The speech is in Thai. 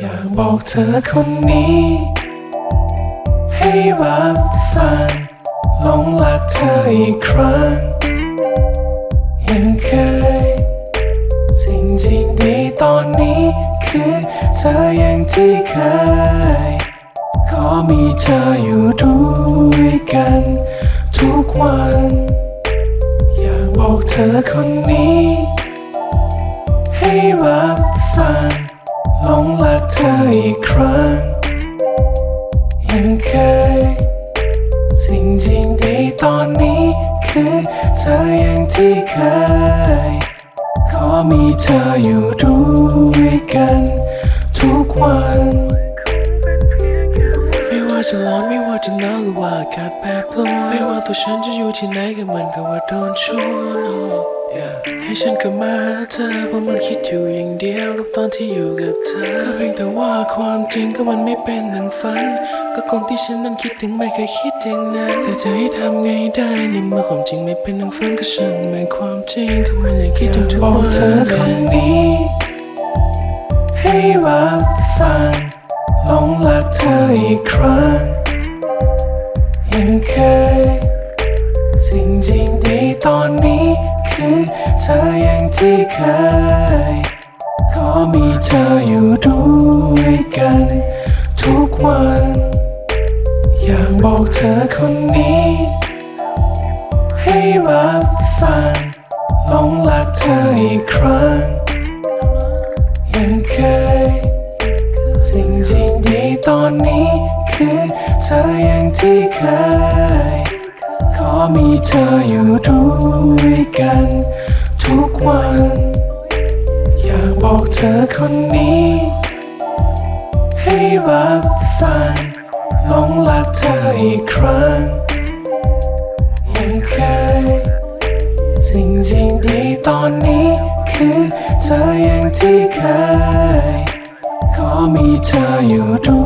อยากบอกเธอคนนี้ ให้รับฟังหลงรักเธออีกครั้ง ยังเคย สิ่งที่ดีตอนนี้คือเธออย่างที่เคย ขอมีเธออยู่ด้วยกัน ทุกวัน อยากบอกเธอคนนี้ ให้รับฟัง หลงรักเธออีกครั้ง ยังเคย สิ่งที่ดีตอนนี้คือเธออย่างที่เคย ขอมีเธออยู่ด้วยกัน ทุกวัน ไม่ว่าจะร้อนไม่ว่าจะหนาวหรือว่าอากาศแปรปรวนไม่ว่าตัวฉันจะอยู่ที่ไหนก็เหมือนกับว่าโดนชวน ให้ฉันกลับมาหาเธอเพราะมันคิดอยู่อย่างเดียวกับตอนที่อยู่กับเธอก็เพียงแต่ว่าความจริงก็มันไม่เป็นดังฝัน ก็คนที่ฉันนั้นคิดถึงไม่เคยคิดอย่างนั้นแต่จะให้ทำไงได้ในเมื่อความจริงไม่เป็นดังฝันก็ช่างเป็นความจริงก็มันยังคิดถึงทุกวันเธอคนนี้ ให้รับฟังหลงรักเธออีกครั้งยังเคย คือเธออย่างที่เคย ขอมีเธออยู่ด้วยกัน ทุกวัน อยากบอกเธอคนนี้ ให้รับฟังหลงรักเธออีกครั้ง ยังเคย สิ่งที่ดีตอนนี้คือเธออย่างที่เคย ขอมีเธออยู่ด้วยกัน เธอคนนี้ ให้รับฟังหลงรักเธออีกครั้งยังเคยสิ่งที่ดีตอนนี้ คือเธออย่างที่เคย ขอมีเธออยู่ด้วย